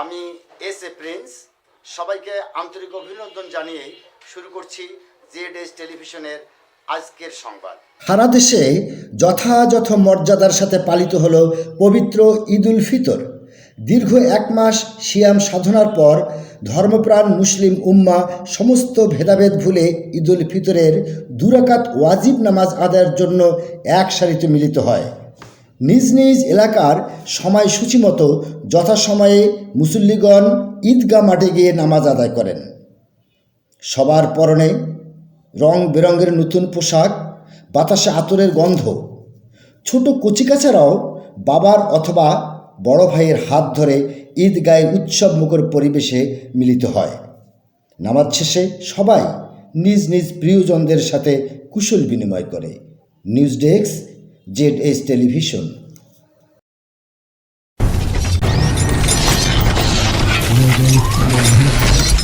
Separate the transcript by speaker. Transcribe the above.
Speaker 1: আমি S A Prince. সবাইকে আন্তরিক অভিনন্দন জানিয়ে শুরু করছি জেড এস টেলিভিশনের আজকের সংবাদ।
Speaker 2: সারা দেশে যথাযথ মর্যাদার সাথে পালিত হল পবিত্র ঈদুল ফিতর। দীর্ঘ এক মাস সিয়াম সাধনার পর ধর্মপ্রাণ মুসলিম উম্মা সমস্ত ভেদাভেদ ভুলে ঈদুল ফিতরের দুরাকাত ওয়াজিব নামাজ আদায়ের জন্য এক সারিতে মিলিত হয়। নিজ নিজ এলাকার সময়সূচি মতো যথাসময়ে মুসল্লিগণ ঈদগাহ মাঠে গিয়ে নামাজ আদায় করেন। সবার পরনে রং বেরঙের নতুন পোশাক, বাতাসে আতরের গন্ধ, ছোট কচিকাচারাও বাবার অথবা বড় ভাইয়ের হাত ধরে ঈদগায়ে উৎসব মুখর পরিবেশে মিলিত হয়। নামাজ শেষে সবাই নিজ নিজ প্রিয়জনদের সাথে কুশল বিনিময় করে। News desk Z S television.
Speaker 3: Thank you.